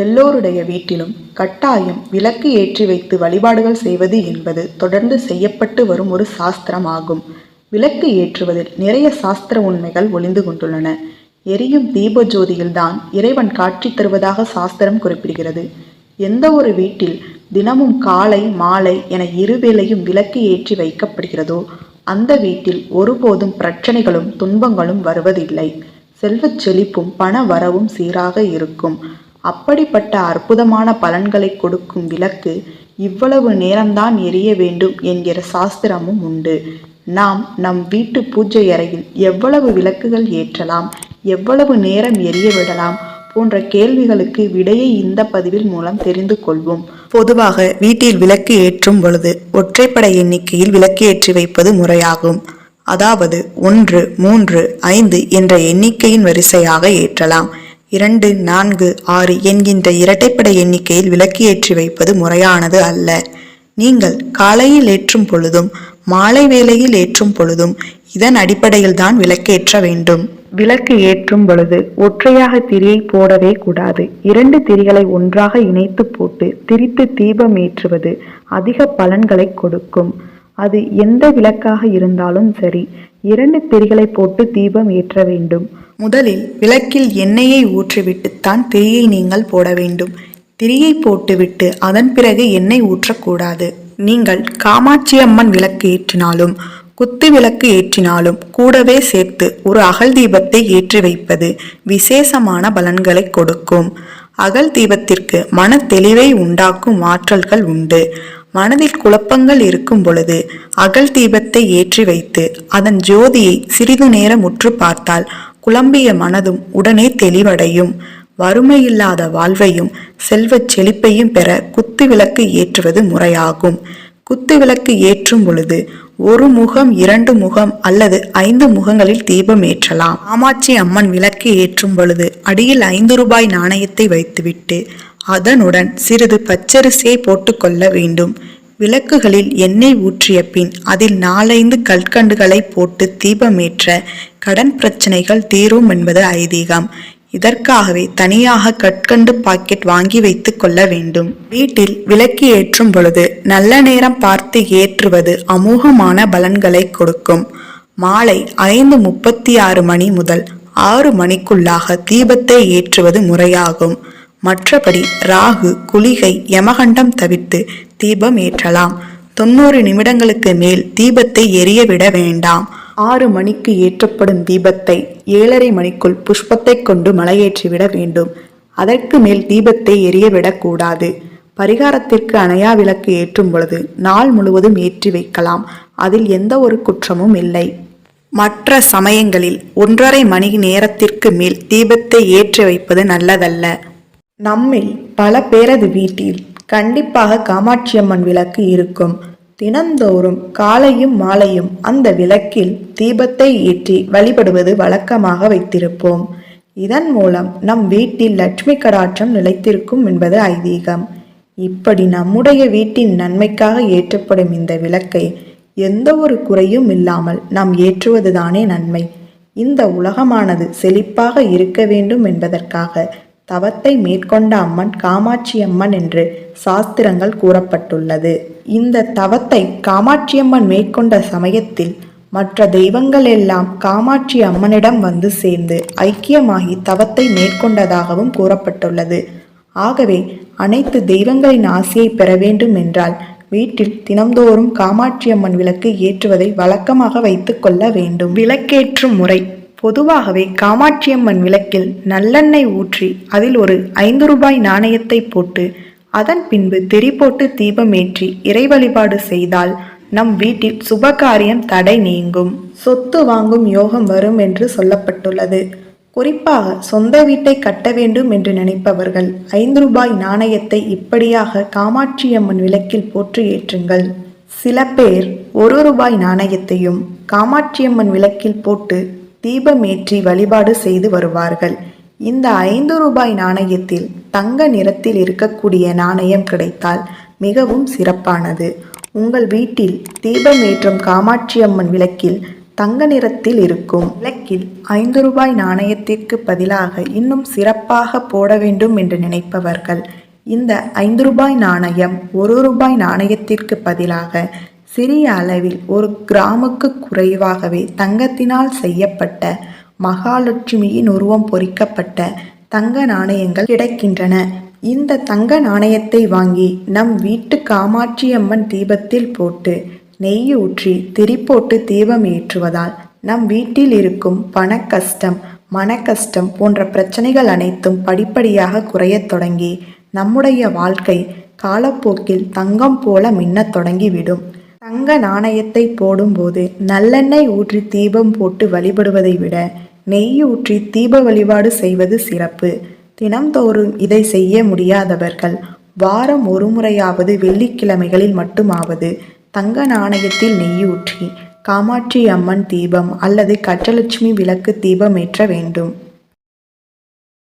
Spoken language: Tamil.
எல்லோருடைய வீட்டிலும் கட்டாயம் விளக்கு ஏற்றி வைத்து வழிபாடுகள் செய்வது என்பது தொடர்ந்து செய்யப்பட்டு வரும் ஒரு சாஸ்திரம் ஆகும் விளக்கு ஏற்றுவதில் நிறைய சாஸ்திர உண்மைகள் ஒளிந்து கொண்டுள்ளன. எரியும் தீப ஜோதியில்தான் இறைவன் காட்சி தருவதாக சாஸ்திரம் குறிப்பிடுகிறது. எந்த ஒரு வீட்டில் தினமும் காலை மாலை என இருவேளையும் விளக்கு ஏற்றி வைக்கப்படுகிறதோ அந்த வீட்டில் ஒருபோதும் பிரச்சனைகளும் துன்பங்களும் வருவதில்லை. செல்வச் செழிப்பும் பண வரவும் சீராக இருக்கும். அப்படிப்பட்ட அற்புதமான பலன்களை கொடுக்கும் விளக்கு இவ்வளவு நேரம்தான் எரிய வேண்டும் என்கிற சாஸ்திரமும் உண்டு. நாம் நம் வீட்டு பூஜை அறையில் எவ்வளவு விளக்குகள் ஏற்றலாம் எவ்வளவு நேரம் எரிய விடலாம் போன்ற கேள்விகளுக்கு விடையை இந்த பதிவில் மூலம் தெரிந்து கொள்வோம். பொதுவாக வீட்டில் விளக்கு ஏற்றும் பொழுது ஒற்றைப்படை எண்ணிக்கையில் விளக்கு ஏற்றி வைப்பது முறையாகும். அதாவது ஒன்று மூன்று ஐந்து என்ற எண்ணிக்கையின் வரிசையாக ஏற்றலாம். இரண்டு நான்கு ஆறு என்கின்ற இரட்டைப்படை எண்ணிக்கையில் விளக்கு ஏற்றி வைப்பது முறையானது அல்ல. நீங்கள் காலையில் ஏற்றும் பொழுதும் மாலை வேளையில் ஏற்றும் பொழுதும் இதன் அடிப்படையில் தான் விளக்கேற்ற வேண்டும். விளக்கு ஏற்றும் பொழுது ஒற்றையாக திரியை போடவே கூடாது. இரண்டு திரிகளை ஒன்றாக இணைத்து போட்டு திரித்து தீபம் ஏற்றுவது அதிக பலன்களை கொடுக்கும். அது எந்த விளக்காக இருந்தாலும் சரி இரண்டு திரிகளை போட்டு தீபம் ஏற்ற வேண்டும். முதலில் விளக்கில் எண்ணெயை ஊற்றிவிட்டுத்தான் திரியை நீங்கள் போட வேண்டும். திரியை போட்டுவிட்டு அதன் பிறகு எண்ணெய் ஊற்றக்கூடாது. நீங்கள் காமாட்சி அம்மன் விளக்கு ஏற்றினாலும் குத்து விளக்கு ஏற்றினாலும் கூடவே சேர்த்து ஒரு அகல் தீபத்தை ஏற்றி வைப்பது விசேஷமான பலன்களை கொடுக்கும். அகல் தீபத்திற்கு மன தெளிவை உண்டாக்கும் ஆற்றல்கள் உண்டு. மனதில் குழப்பங்கள் இருக்கும் பொழுது அகல் தீபத்தை ஏற்றி வைத்து அதன் ஜோதியை சிறிது நேரம் உற்று பார்த்தால் குழம்பிய மனதும் உடனே தெளிவடையும். வறுமையில்லாத வாழ்வையும் செல்வச் செழிப்பையும் பெற குத்து விளக்கு ஏற்றுவது முறையாகும். குத்து விளக்கு ஏற்றும் பொழுது ஒரு முகம் இரண்டு முகம் அல்லது ஐந்து முகங்களில் தீபம் ஏற்றலாம். காமாட்சி அம்மன் விளக்கு ஏற்றும் பொழுது அடியில் ஐந்து ரூபாய் நாணயத்தை வைத்துவிட்டு அதனுடன் சிறிது பச்சரிசியை போட்டுக்கொள்ள வேண்டும். விளக்குகளில் எண்ணெய் ஊற்றிய பின் அதில் நாலைந்து கற்கண்டுகளை போட்டு தீபமேற்ற கடன் பிரச்சனைகள் தீரும் என்பது ஐதீகம். இதற்காகவே தனியாக கற்கண்டு பாக்கெட் வாங்கி வைத்துக் கொள்ள வேண்டும். வீட்டில் விளக்கு ஏற்றும் பொழுது நல்ல நேரம் பார்த்து ஏற்றுவது அமோகமான பலன்களை கொடுக்கும். மாலை ஐந்து முப்பத்தி ஆறு மணி முதல் ஆறு மணிக்குள்ளாக தீபத்தை ஏற்றுவது முறையாகும். மற்றபடி ராகு குளிகை யமகண்டம் தவிர்த்து தீபம் ஏற்றலாம். தொண்ணூறு நிமிடங்களுக்கு மேல் தீபத்தை எரியவிட வேண்டாம். ஆறு மணிக்கு ஏற்றப்படும் தீபத்தை ஏழரை மணிக்குள் புஷ்பத்தை கொண்டு மலையேற்றிவிட வேண்டும். அதற்கு மேல் தீபத்தை எரிய விடக்கூடாது பரிகாரத்திற்கு அணையா விளக்கு ஏற்றும் பொழுது நாள் முழுவதும் ஏற்றி வைக்கலாம். அதில் எந்த ஒரு குற்றமும் இல்லை. மற்ற சமயங்களில் ஒன்றரை மணி நேரத்திற்கு மேல் தீபத்தை ஏற்றி வைப்பது நல்லதல்ல. நம்மில் பல பேரது வீட்டில் கண்டிப்பாக காமாட்சியம்மன் விளக்கு இருக்கும். தினந்தோறும் காலையும் மாலையும் அந்த விளக்கில் தீபத்தை ஏற்றி வழிபடுவது வழக்கமாக வைத்திருப்போம். இதன் மூலம் நம் வீட்டில் லட்சுமி கடாட்சம் நிலைத்திருக்கும் என்பது ஐதீகம். இப்படி நம்முடைய வீட்டின் நன்மைக்காக ஏற்றப்படும் இந்த விளக்கை எந்த ஒரு குறையும் இல்லாமல் நாம் ஏற்றுவதுதானே நன்மை. இந்த உலகமானது செழிப்பாக இருக்க வேண்டும் என்பதற்காக தவத்தை மேற்கொண்ட அம்மன் காமாட்சி அம்மன் என்று சாஸ்திரங்கள் கூறப்பட்டுள்ளது. இந்த தவத்தை காமாட்சியம்மன் மேற்கொண்ட சமயத்தில் மற்ற தெய்வங்கள் எல்லாம் காமாட்சி அம்மனிடம் வந்து சேர்ந்து ஐக்கியமாகி தவத்தை மேற்கொண்டதாகவும் கூறப்பட்டுள்ளது. ஆகவே அனைத்து தெய்வங்களின் ஆசையை பெற வேண்டும் என்றால் வீட்டில் தினம்தோறும் காமாட்சி அம்மன் விளக்கு ஏற்றுவதை வழக்கமாக வைத்துக்கொள்ள வேண்டும். விளக்கேற்றும் முறை. பொதுவாகவே காமாட்சியம்மன் விளக்கில் நல்லெண்ணெய் ஊற்றி அதில் ஒரு ஐந்து ரூபாய் நாணயத்தை போட்டு அதன் பின்பு திரி போட்டு தீபமேற்றி இறை வழிபாடு செய்தால் நம் வீட்டில் சுபகாரியம் தடை நீங்கும். சொத்து வாங்கும் யோகம் வரும் என்று சொல்லப்பட்டுள்ளது. குறிப்பாக சொந்த வீட்டை கட்ட வேண்டும் என்று நினைப்பவர்கள் ஐந்து ரூபாய் நாணயத்தை இப்படியாக காமாட்சியம்மன் விளக்கில் போற்று ஏற்றுங்கள். சில பேர் ஒரு ரூபாய் நாணயத்தையும் காமாட்சியம்மன் விளக்கில் போட்டு தீபமேற்றி வழிபாடு செய்து வருவார்கள். இந்த ஐந்து ரூபாய் நாணயத்தில் தங்க நிறத்தில் இருக்கக்கூடிய நாணயம் கிடைத்தால் மிகவும் சிறப்பானது. உங்கள் வீட்டில் தீபமேற்றும் காமாட்சியம்மன் விளக்கில் தங்க நிறத்தில் இருக்கும் விளக்கில் ஐந்து ரூபாய் நாணயத்திற்கு பதிலாக இன்னும் சிறப்பாக போட வேண்டும் என்று நினைப்பவர்கள் இந்த ஐந்து ரூபாய் நாணயம் ஒரு ரூபாய் நாணயத்திற்கு பதிலாக சிறிய அளவில் ஒரு கிராமுக்கு குறைவாகவே தங்கத்தினால் செய்யப்பட்ட மகாலட்சுமியின் உருவம் பொறிக்கப்பட்ட தங்க நாணயங்கள் கிடைக்கின்றன. இந்த தங்க நாணயத்தை வாங்கி நம் வீட்டு காமாட்சியம்மன் தீபத்தில் போட்டு நெய் ஊற்றி திரி போட்டு தீபம் ஏற்றுவதால் நம் வீட்டில் இருக்கும் பண கஷ்டம் மன கஷ்டம் போன்ற பிரச்சனைகள் அனைத்தும் படிப்படியாக குறையத் தொடங்கி நம்முடைய வாழ்க்கை காலப்போக்கில் தங்கம் போல மின்னத் தொடங்கிவிடும். தங்க நாணயத்தை போடும்போது நல்லெண்ணெய் ஊற்றி தீபம் போட்டு வழிபடுவதை விட நெய் ஊற்றி தீப வழிபாடு செய்வது சிறப்பு. தினம்தோறும் இதை செய்ய முடியாதவர்கள் வாரம் ஒரு முறையாவது வெள்ளிக்கிழமைகளில் மட்டுமாவது தங்க நாணயத்தில் நெய் ஊற்றி காமாட்சி அம்மன் தீபம் அல்லது கட்டலட்சுமி விளக்கு தீபம் ஏற்ற வேண்டும்.